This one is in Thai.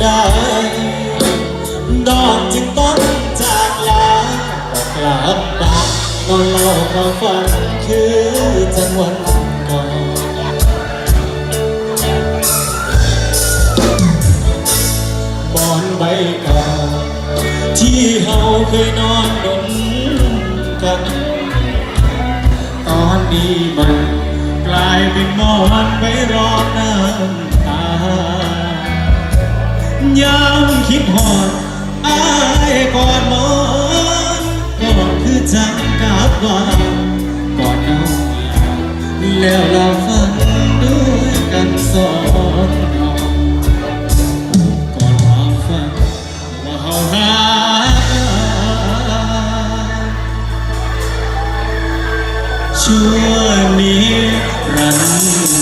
ได้ดอกจึงต้องจากลาบอกกลับบ้านนอนเล่าความฝันคือจังหวันก่อนบอนใบเก่าที่เฮาเคยนอนนนกัน ตอนนี้มันกลายเป็นหมอนไว้รองน้ำ ยามคิดหอดอายก่อนมอนก็คือจังกับว่าก่อนเอาแล้วเราฝันด้วยกันสองก่อนความฝันว่าเฮาหาชั่วนี้รัน